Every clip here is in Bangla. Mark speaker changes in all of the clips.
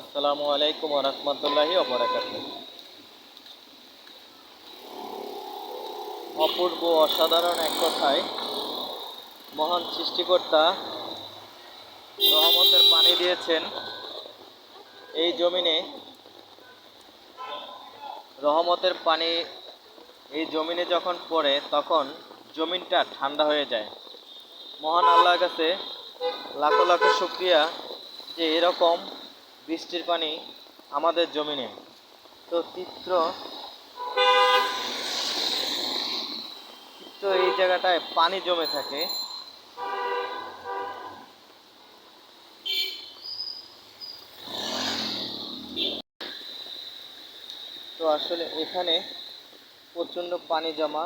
Speaker 1: আসসালামু আলাইকুম রহমতুল্লাহি অবরাকাত অপূর্ব অসাধারণ এক কথায় মহান সৃষ্টিকর্তা রহমতের পানি দিয়েছেন এই জমিনে। রহমতের পানি এই জমিনে যখন পড়ে, তখন জমিনটা ঠান্ডা হয়ে যায়। মহান আল্লাহর কাছে লাখো লাখো শুক্রিয়া যে এরকম বৃষ্টির পানি আমাদের জমিনে। তো চিত্র চিত্র এই জায়গাটায় পানি জমে থাকে। তো আসলে এখানে প্রচণ্ড পানি জমা।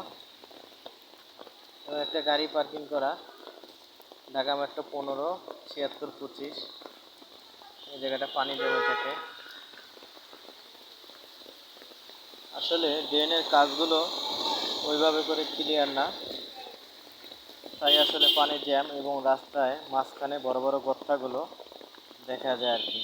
Speaker 1: একটা গাড়ি পার্কিং করা। ঢাকা মেট্রো পনেরো, ছিয়াত্তর পঁচিশ। এই জায়গাটা পানি জমে থাকে। আসলে ড্রেনের কাজগুলো ওইভাবে করে ক্লিয়ার না। তাই আসলে পানি জ্যাম এবং রাস্তায় মাঝখানে বড় বড় গর্তাগুলো দেখা যায় আর কি।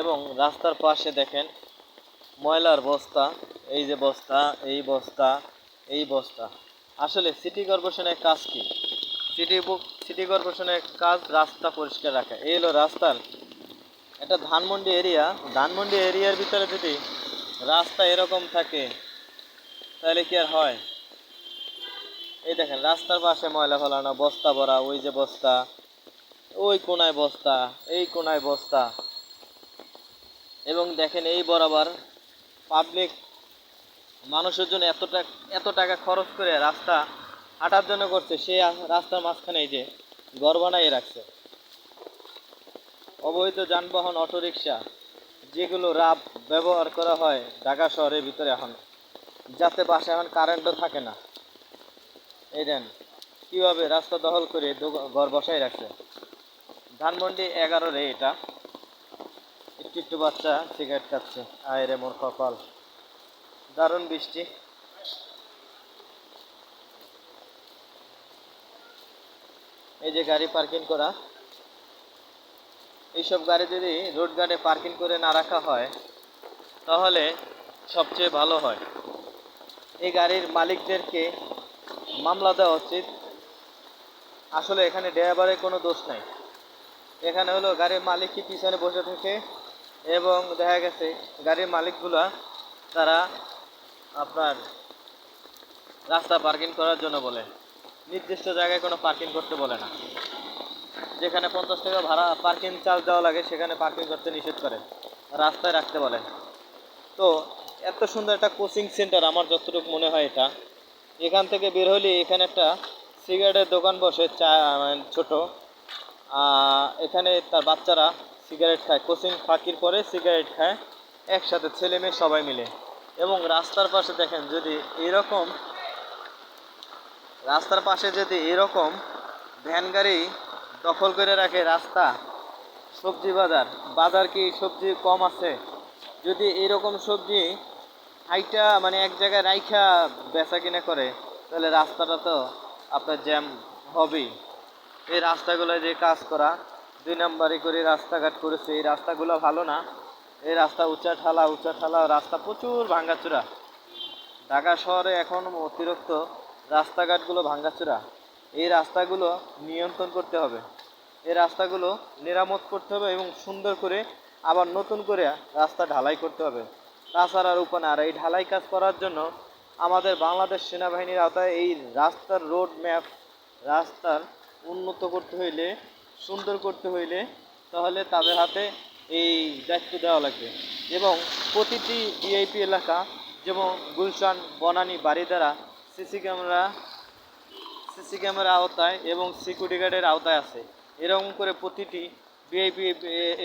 Speaker 1: এবং রাস্তার পাশে দেখেন ময়লার বস্তা, এই যে বস্তা, এই বস্তা এই বস্তা। আসলে সিটি কর্পোরেশনের কাজ কি? সিটি সিটি কর্পোরেশনের কাজ রাস্তা পরিষ্কার রাখা। এই হলো রাস্তার এটা ধানমন্ডি এরিয়া ধানমন্ডি এরিয়ার ভিতরে যদি রাস্তা এরকম থাকে, তাহলে কি আর হয়? এই দেখেন, রাস্তার পাশে ময়লা ফেলানো, বস্তা ভরা, ওই যে বস্তা, ওই কোনায় বস্তা, এই কোনায় বস্তা। এবং দেখেন এই বরাবর পাবলিক মানুষের জন্য এত টাকা এত টাকা খরচ করে রাস্তা হাঁটার জন্য করছে, সে রাস্তার মাঝখানে এই যে ঘর বানাই রাখছে। অবৈধ যানবাহন, অটোরিকশা, যেগুলো রাব ব্যবহার করা হয় ঢাকা শহরের ভিতরে এখন, যাতে বাসে এখন কারেন্টও থাকে না। এই দেন, কীভাবে রাস্তা দখল করে ঘর বসাই রাখছে। ধানমন্ডি এগারো রে এটা। একটু একটু বাচ্চা সিগারেট খাচ্ছে। আয় রে মোর কপাল। দারুণ বৃষ্টি। এই যে গাড়ি পার্কিং করা, এইসব গাড়ি যদি রোড গার্ডে পার্কিং করে না রাখা হয়, তাহলে সবচেয়ে ভালো হয়। এই গাড়ির মালিকদেরকে মামলা দেওয়া উচিত। আসলে এখানে ড্রাইভারের কোনো দোষ নাই। এখানে হলো গাড়ির মালিকই পিছনে বসে থাকে এবং দেখা গেছে গাড়ির মালিকগুলা তারা আপনার রাস্তা পার্কিং করার জন্য বলে। নির্দিষ্ট জায়গায় কোনো পার্কিং করতে বলে না। যেখানে পঞ্চাশ টাকা ভাড়া পার্কিং চার্জ দেওয়া লাগে, সেখানে পার্কিং করতে নিষেধ করে। রাস্তায় রাখতে বলে। তো, এত সুন্দর একটা কোচিং সেন্টার আমার যতটুকু মনে হয় এটা। এখান থেকে বের হলে এখানে একটা সিগারেটের দোকান বসে, চা মানে ছোটো। এখানে তার বাচ্চারা সিগারেট খায়। কোচিং ফাঁকির পরে সিগারেট খায়। একসাথে ছেলে মেয়ে সবাই মিলে। এবং রাস্তার পাশে দেখেন যদি এরকম, রাস্তার পাশে যদি এরকম ভ্যান গাড়ি দখল করে রাখে রাস্তা, সবজি বাজার বাজার কি সবজি কম আছে? যদি এরকম সবজি হাইটা মানে এক জায়গায় রাইখা বেচা কিনা করে, তাহলে রাস্তাটা তো আপনার জ্যাম হবেই। এই রাস্তাগুলো যে কাজ করা, দুই নাম্বারি করে রাস্তাঘাট করেছে। এই রাস্তাগুলো ভালো না। এই রাস্তা উঁচা ঠালা উঁচা ঠালা, রাস্তা প্রচুর ভাঙ্গাচুরা। ঢাকা শহরে এখন অতিরিক্ত রাস্তাঘাটগুলো ভাঙ্গাচুরা। এই রাস্তাগুলো নিয়ন্ত্রণ করতে হবে। এই রাস্তাগুলো মেরামত করতে হবে এবং সুন্দর করে আবার নতুন করে রাস্তা ঢালাই করতে হবে। তাছাড়া আর উপায় আর এই ঢালাই কাজ করার জন্য আমাদের বাংলাদেশ সেনাবাহিনীর আওতায় এই রাস্তার রোড ম্যাপ, রাস্তার উন্নত করতে হইলে, সুন্দর করতে হইলে তাহলে তাদের হাতে এই দায়িত্ব দেওয়া লাগবে। এবং প্রতিটি ভিআইপি এলাকা যেমন Gulshan, Banani Baridhara CC camera CC camera আওতায় এবং সিকিউরিটি গার্ডের আওতায় আছে। এরকম করে প্রতিটি ভিআইপি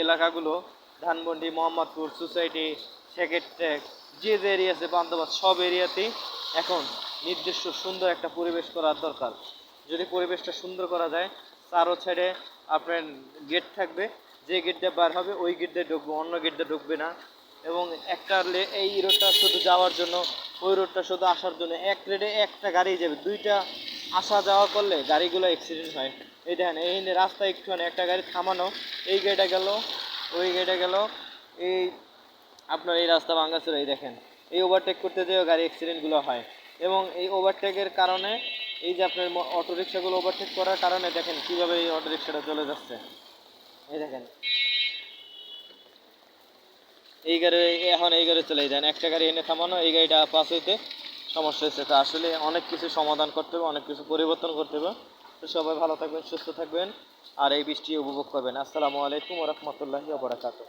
Speaker 1: এলাকাগুলো, ধানমন্ডি, মোহাম্মদপুর, সোসাইটি সেকেট্যাক যে যে এরিয়া আছে বান্দোবাদ সব এরিয়াতেই এখন নির্দিষ্ট সুন্দর একটা পরিবেশ করার দরকার। যদি পরিবেশটা সুন্দর করা যায়, চারো ছেড়ে আপনার গেট থাকবে। যে গেটটা বার হবে, ওই গেট দিয়ে ঢুকবে, অন্য গেটটা ঢুকবে না। এবং একটা এই রোডটা শুধু যাওয়ার জন্য, ওই রোডটা শুধু আসার জন্য, এক রেডে একটা গাড়ি যাবে। দুইটা আসা যাওয়া করলে গাড়িগুলো অ্যাক্সিডেন্ট হয়। এই দেখেন, এই রাস্তা একটুখানি, একটা গাড়ি থামানো, এই গাড়িটা গেল, ওই গাড়িটা গেল, এই আপনার এই রাস্তা ভাঙ্গাচুরা এই দেখেন। এই ওভারটেক করতে যেও গাড়ি অ্যাক্সিডেন্টগুলো হয়। এবং এই ওভারটেকের কারণে, এই যে আপনার অটো রিক্সাগুলো ওভারটেক করার কারণে দেখেন কীভাবে এই অটো রিক্সাটা চলে যাচ্ছে। এই দেখেন। এই গাড়ি, এখন এই গাড়ি চলে যান। একটা গাড়ি এনে থামানো, এই গাড়িটা পাস হইতে সমস্যা হয়েছে তো আসলে অনেক কিছু সমাধান করতে হবে, অনেক কিছু পরিবর্তন করতে হবে। তো সবাই ভালো থাকবেন, সুস্থ থাকবেন, আর এই বৃষ্টি উপভোগ করবেন। আসসালামু আলাইকুম রহমতুল্লাহি ওবরাকাতুহ